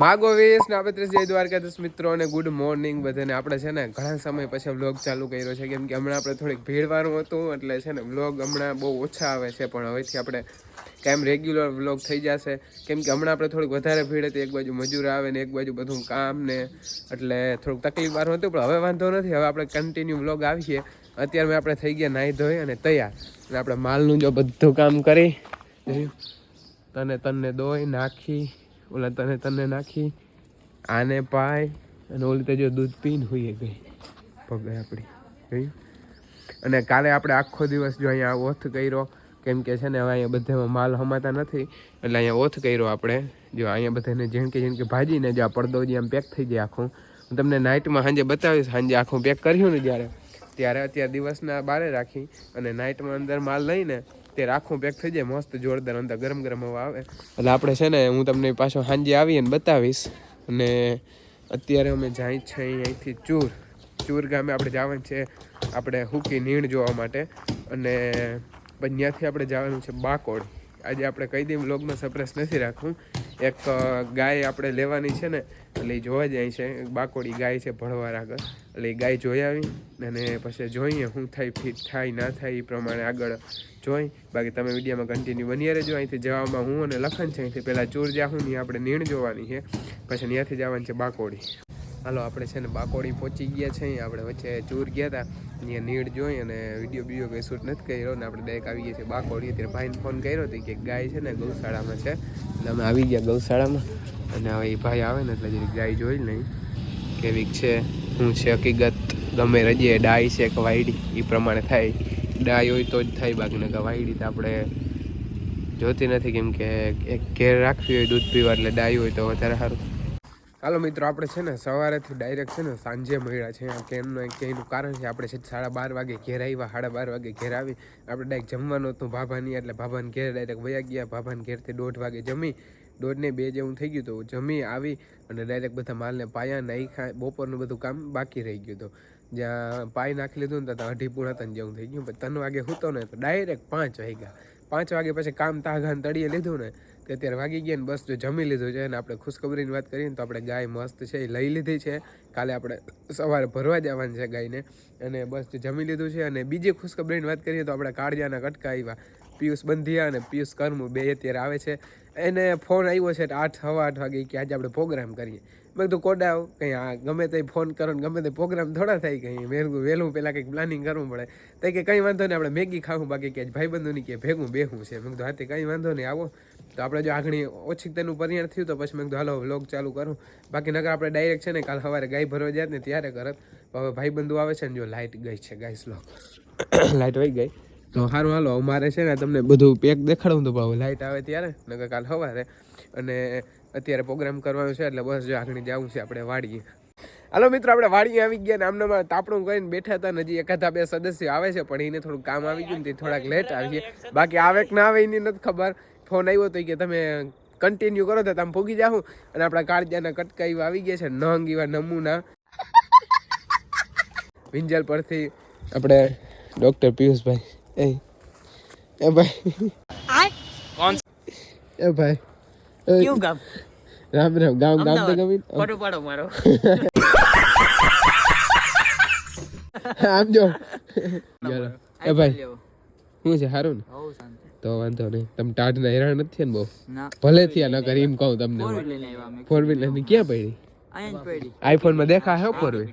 માગો વેશ ને આપત્રીસ જય દ્વારકાધીશ મિત્રો અને ગુડ મોર્નિંગ બધાને. આપણે છે ને ઘણા સમય પછી વ્લોગ ચાલુ કર્યો છે, કેમ કે હમણાં આપણે થોડીક ભીડવાળું હતું એટલે છે ને વ્લોગ હમણાં બહુ ઓછા આવે છે, પણ હવેથી આપણે કાયમ રેગ્યુલર વ્લોગ થઈ જશે. કેમ કે હમણાં આપણે થોડીક વધારે ભીડ હતી, એક બાજુ મજૂર આવે ને એક બાજુ બધું કામ ને, એટલે થોડુંક તકલીફ વાળું હતું, પણ હવે વાંધો નથી. હવે આપણે કન્ટિન્યુ વ્લોગ આવીએ. અત્યારે આપણે થઈ ગયા નાહી ધોઈ અને તૈયાર. અને આપણે માલનું જો બધું કામ કરી? તને તને દોઈ નાખી. ઓલા તને તને નાખી, આને પાય, અને ઓલી તો જો દૂધ પીને હોઈએ ગઈ. પગે આપણી. જોયું અને કાલે આપણે આખો દિવસ જો અહીંયા ઓથ કર્યો, કેમ કે છે ને હવે અહીંયા બધામાં માલ હમાતા નથી, એટલે અહીંયા ઓથ કર્યો આપણે. જો અહીંયા બધાને જેણકે જેણકે ભાજીને જો આ પડદો જે આમ પેક થઈ જાય આખું. હું તમને નાઇટમાં સાંજે બતાવીશ, સાંજે આખું પેક કર્યું ને જ્યારે, ત્યારે અત્યારે દિવસના બારે રાખી અને નાઇટમાં અંદર માલ લઈને તે રાખું પેક થઈ જાય, મસ્ત જોરદાર અંદર ગરમ ગરમ હવા આવે. એટલે આપણે છે ને, હું તમને પાછો સાંજે આવી અને બતાવીશ. અને અત્યારે અમે જાય છે અહીંથી ચૂર. ચૂર ગામે આપણે જવાનું છે, આપણે હુકી નીણ જોવા માટે. અને પછી ત્યાંથી આપણે જવાનું છે બાકોડ આજે આપણે કઈ દઈએ વ્લોગમાં સરપ્રાઈઝ નથી રાખવું. એક ગાય આપણે લેવાની છે ને, એટલે એ જોવા જાય છે. બાકોડી ગાય છે ભળવાર આગળ. એટલે એ ગાય જોઈ આવી અને પછી જોઈએ શું થાય, ફિટ થાય, ના થાય એ પ્રમાણે આગળ જોઈ. બાકી તમે વિડીયોમાં કન્ટિન્યુ બની રહેજો. અહીંથી જવામાં હું અને લખન છે. અહીંથી પહેલાં ચોર જાહું ને આપણે નીણ જોવાની છે. પછી ત્યાંથી જવાની છે બાકોડી. હાલો, આપણે છે ને બાકોડી પહોંચી ગયા છે આપણે વચ્ચે ચૂર ગયા હતા. અહીંયા નીડ જોઈ અને વીડિયો બીડીયો કંઈ શૂટ નથી કર્યો ને આપણે ડાયરેક્ટ આવી ગયા છે બાકોડી. અત્યારે ભાઈને ફોન કર્યો હતો કે ગાય છે ને ગૌશાળામાં છે. એટલે અમે આવી ગયા ગૌશાળામાં. અને હવે એ ભાઈ આવે ને એટલે જરી ગાય જોઈ નહીં કેવીક છે, શું છે, હકીકત? ગમે રજીએ, ડાય છે કે વાયડી? એ પ્રમાણે થાય. ડાય હોય તો જ થાય બાકી કે વાયડી તો આપણે જોતી નથી. કેમ કે એક ઘેર રાખવી હોય, દૂધ પીવા એટલે ડાય હોય તો વધારે સારું. હાલો મિત્રો, આપણે છે ને સવારેથી ડાયરેક્ટ છે ને સાંજે મળ્યા છે. આ કેમનું એનું કારણ છે, આપણે છે સાડા બાર વાગે ઘેર આવ્યા, સાડા બાર વાગે ઘેર આવી. આપણે ડાયરેક્ટ જમવાનું હતું ભાભાની, એટલે ભાભાને ઘેર ડાયરેક્ટ વયા ગયા. ભાભાને ઘેરથી દોઢ વાગે જમી, દોઢને બે જેવું થઈ ગયું હતું જમી આવી અને ડાયરેક્ટ બધા માલને પાયા નહીં ખા બપોરનું બધું કામ બાકી રહી ગયું હતું જ્યાં પાય નાખી લીધું ને ત્યાં અઢી પૂણા ત્રણ જેવું થઈ ગયું. ત્રણ વાગે હતો ને તો ડાયરેક્ટ પાંચ વાગ્યા. પાંચ વાગે પછી કામ તાઘાન તળીએ લીધું ને તે અત્યારે વાગી ગયા ને બસ જો જમી લીધું છે અને આપણે ખુશખબરીની વાત કરીએ ને તો આપણે ગાય મસ્ત છે એ લઈ લીધી છે. કાલે આપણે સવારે ભરવા જવાનું છે ગાયને. અને બસ જો જમી લીધું છે અને બીજી ખુશખબરીની વાત કરીએ તો આપણે કાળજાના કટકા આવ્યા. પિયુષ બંધિયા અને પિયુષ કરમુ બે અત્યારે આવે છે. એને ફોન આવ્યો છે આઠ, સવા આઠ વાગે કે આજે આપણે પ્રોગ્રામ કરીએ. મેં કીધું કોડાવ કંઈ આ ગમે તે ફોન કરો ને ગમે તે પ્રોગ્રામ થોડા થાય કંઈ. વહેલું વહેલું પહેલાં કંઈક પ્લાનિંગ કરવું પડે. તો કે, કંઈ વાંધો નહીં, આપણે મેગી ખાવું બાકી કે, ભાઈબંધોની કે ભેગું બેહું છે. મેં કીધું હાથે કંઈ વાંધો નહીં, આવો. તો આપણે જો આગળ ઓછી તેનું પરિણામ થયું તો પછી મેં કીધું, હાલો વ્લોગ ચાલુ કરું. બાકી નગર આપણે ડાયરેક્ટ છે ને કાલ સવારે ગાય ભરવા જાત ને ત્યારે કરત હવે ભાઈબંધુ આવે છે ને જો લાઇટ ગઈ છે ગાય સ્લોક લાઇટ વહી ગઈ. તો સારું હાલો, અમારે છે ને તમને બધું પેક દેખાડવું તો ભાવ લાઇટ આવે ત્યારે નગર કાલ સવારે. અને અત્યારે પ્રોગ્રામ કરવાનો છે એટલે બસ જો આગળ જવું છે આપણે વાડીએ. હાલો, મિત્રો, આપણે વાડીએ આવી ગયા ને આમનામાં તાપણું કરીને બેઠા હતા હજી એકાદા બે સદસ્યો આવે છે, પણ એને થોડું કામ આવી ગયું ને તે થોડાક લેટ આવીએ બાકી આવે કે ના આવે એની નથી ખબર. ફોન આવ્યો તો કે તમે કન્ટિન્યુ કરો તો તમે ભોગી જાઓ. અને આપણા કાળજાના કટકા એવા આવી ગયા છે નંગ એવા નમૂના. વિંજલ પરથી આપણે ડૉક્ટર પિયુષભાઈ. એ એ ભાઈ. એ ભાઈ. કયું ગામ? રામ રામ ગામ ગામ તો ગમી. ફોટો પાડો મારો. આમ જો. એ ભાઈ. શું છે સારું ને? તો વાંધો નહીં. તમે ટાઢના હેરાન નથી થયા ને બહુ? ના. ભલે થયા ન કરી એમ કહું તમને ફોર વ્હીલ લઈને ક્યાં પડી? આઈફોનમાં દેખા હે ફોર વ્હીલ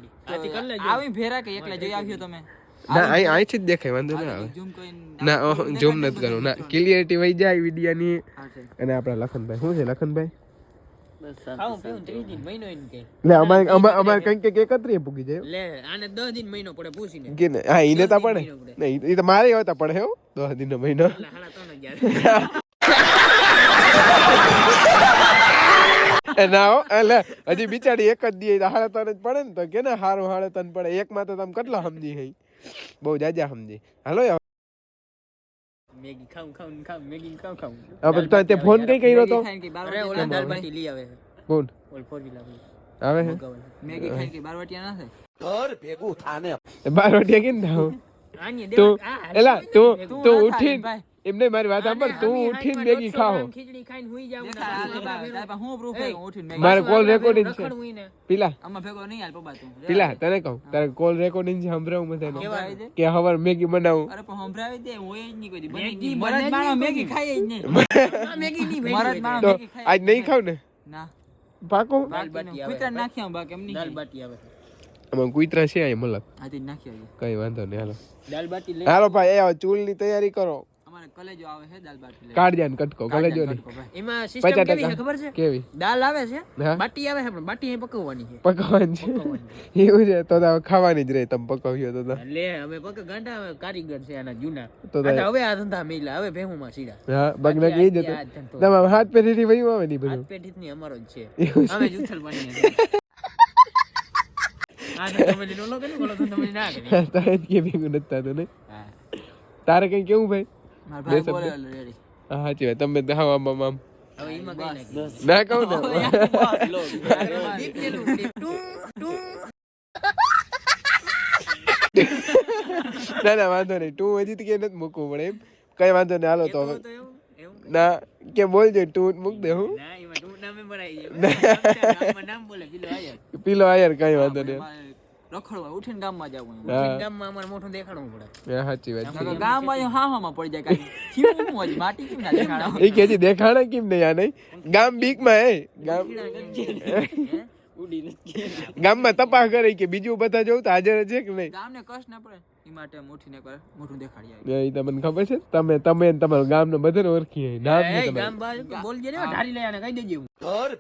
આવી ફેરા કે એકલા જોઈ આવ્યો તમે? ના અહીં અહીંથી જ દેખાય વાંધો ના આવે. ના ઝૂમ નથી કરવું. ના ક્લિયરિટી વહી જાય વિડિયા ની અને આપણા લખનભાઈ શું છે લખનભાઈ? મારે હોતા પડે હો દસ દિન નો મહિનો. એટલે ના હજી બિચારી એક જ દે હાડે તને જ પડે ને તો કે ને હારું હાડે તને પડે. એક માં તો તમે કેટલા સમજી હઈ? બહુ જાજા સમજી. હાલો મેગી ખાઉં ખાઉં ખાઉં મેગી ખાઉં ખાઉં. હવે તો તે ફોન કઈ કર્યો તો અરે ઓલા દાલ બાટી લઈ આવે. કોણ ઓલ ફોર વ્હીલ આવે. આવે હે? મેગી ખાઈ કે બારવટિયા ના થાય? ભેગું થાને. બારવટિયા કેમ આની તું દેવા એલા તું તું ઉઠી થાય ભાઈ. એમ નહીં મારી વાત સાંભળ તું ઉઠીને મેગી ખાઓ. ખીચડી ખાઈને હુઈ જાવ હું હું ઉઠીને મારે કોલ રેકોર્ડિંગ છે. પીલા. આમાં ભેગો નહીં હાલ પબા તું. પીલા તને કહું તારે કોલ રેકોર્ડિંગ છે સંભળાવું મને. કે હવાર મેગી બનાવું. અરે પણ સંભળાવી દે હોય જ નહીં કોઈ. બને મરદ માણસ મેગી ખાય જ નહીં. મેગી નહીં મરદ હોય મેગી ખાય આજ નહીં ખાવ ને? ના. પાકો દાલ બાટી આવે. કુતરા નાખ્યા બાકી એમ નહીં દાલ બાટી આવે. આમાં કુતરા છે અહીં મલક. કઈ વાંધો નહીં હાલો. દાલ બાટી લઈ હાલો ભાઈ એ ચૂલની તૈયારી કરો. અમારે કલેજો આવે છે દાલ બાટી લઈને. ને કટકો કલે જો કાઢી નાખો ભાઈ. એમાં સિસ્ટમ કેવી છે ખબર છે? કેવી? દાલ આવે છે બાટી આવે છે પણ બાટી અહીં પકવવાની છે. પકવાન છે? એવું છે? તો તો ખાવાની જ રહી તમે પકવ્યો તો તો. લે અમે પક ગાંડા હવે કારીગર છે આના જૂના. તો હવે આ ધંધા મેલા હવે ભેહું માં સીડા હા બગના કે જ આ હતું હાથ પેઢી વયું આવે ને બધું? હાથ પેઢી ની અમારો જ છે. અમે તારે કઈ કેવું ભાઈ? બે શબ્દ. હા સાચી વાત. તમે હાવ આમ આમ. આમ ના કહું ને. ના ના વાંધો નહીં. તું હજી તો કે નથી મૂકવું પડે એમ કઈ વાંધો નહીં. હાલો તો હવે. ના કે બોલજો તું મૂક દે હું. ના એમાં ટું નામે ભરાઈ જાય નામ બોલે પેલો આયા પીલો આયર કઈ વાંધો નહીં. રખડવા ઉઠીને ગામમાં જવું એમ. ગામમાં અમારે મોઢું દેખાડવું પડે. હા, સાચી વાત. છે ગામમાં જો પડી જાય કાંઈ. થયું શું માટી કેમ ના દેખાડો? એ કે છે કેમ નહીં આ નહીં? ગામ બીક હે. ગામ ગામમાં તપાસ કરે કે બીજું બધા જોવું તો હાજર છે કે નહીં? ગામને કષ્ટ ના પડે. એ માટે એમ ઉઠીને મોઢું દેખાડી એ તમને ખબર છે તમે તમે તમારું ગામનો બધાને ઓળખી નામ ગામ ને ઢારી લઈ આને કહી દેજે હું તમારું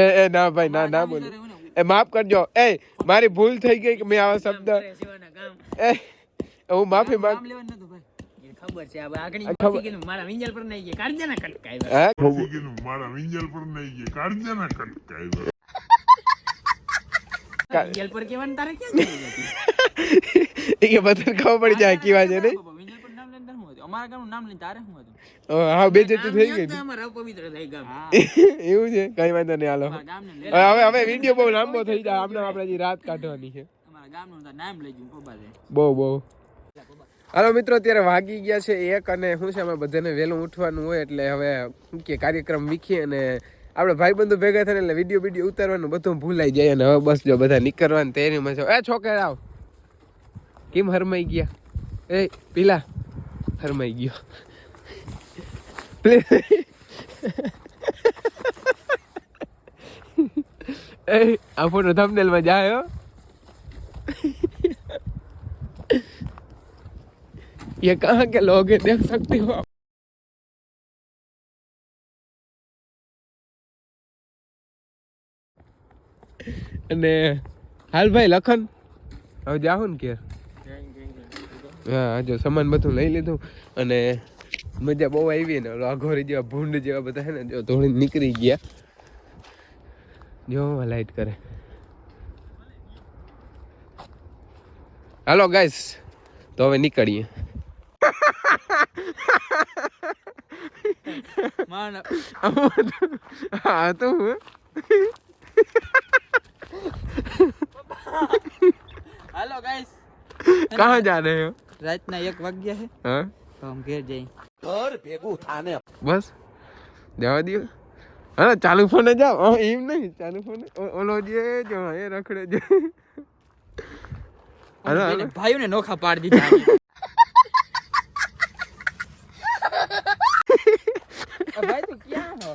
એ એ ના ભાઈ ના ના બોલ. એ માફ કરજો. એ મારી ભૂલ થઈ ગઈ કે મેં આવા શબ્દ એ હું માફી માંગ ખબર છે આગળ ખબર- મારા વિંજલ પર નહીં ગયા કાઢી દે કટકાઈ મારા વિંજલ પર નહીં ગયા કાઢજે ને કટકાઈ પર કેવાનું તારે કે પડી જાય કેવા છે નહીં વિંજલ પર નામ લઈને તારે શું હતું? અમારા ગામનું નામ લઈને તારે શું હતું? હા બે જતી થઈ ગઈ અમારા પવિત્ર થઈ ગામ. એવું છે? કઈ વાંધો નહીં હાલો. હવે હવે વીડિયો બહુ લાંબો થઈ જાય. આમને આપણે જે રાત કાઢવાની છે. અમારા ગામનું નામ લઈ જવું બહુ બહુ. હાલો મિત્રો અત્યારે વાગી ગયા છે એક અને શું છે અમે બધાને વહેલું ઉઠવાનું હોય એટલે હવે શું કે કાર્યક્રમ વીખી અને આપણે ભાઈબંધો ભેગા થઈને એટલે વીડિયો વીડિયો ઉતારવાનું બધું ભૂલાઈ જાય અને હવે બસ જો બધા નીકળવાની તૈયારીમાં છો. એ છોકરા આવ. કેમ હરમાઈ ગયા? એ પીલા. હરમાઈ ગયો Please. એ આ ફોટો થંબનેલમાં જાય હો ये कहाँ के लोग हैं देख सकते हो आप અને હાલ ભાઈ લખન હવે જાહો ને ઘેર હા જો સામાન બધું લઈ લીધું અને મજા બહુ આવી ને ઓલો અઘોરી જેવા ભૂંડ જેવા બધા છે ને જો ધોળી નીકળી ગયા જો લાઈટ કરે હાલો ગાઈસ તો હવે નીકળીએ મારા હા તો હું હાલો ગાઈસ कहाँ जा रहे हो રાતના એક વાગ્યા છે હા? તો હમ ઘેર જઈ. ઘર ભેગું થાને. બસ. જવા દો હા ચાલુ ફોને જાવ એમ નહીં ચાલુ ફોને. ઓલો જે જો એ રખડે જે અરે ભાઈઓને નોખા પાડી દીધા ભાઈ તું ક્યાં હો?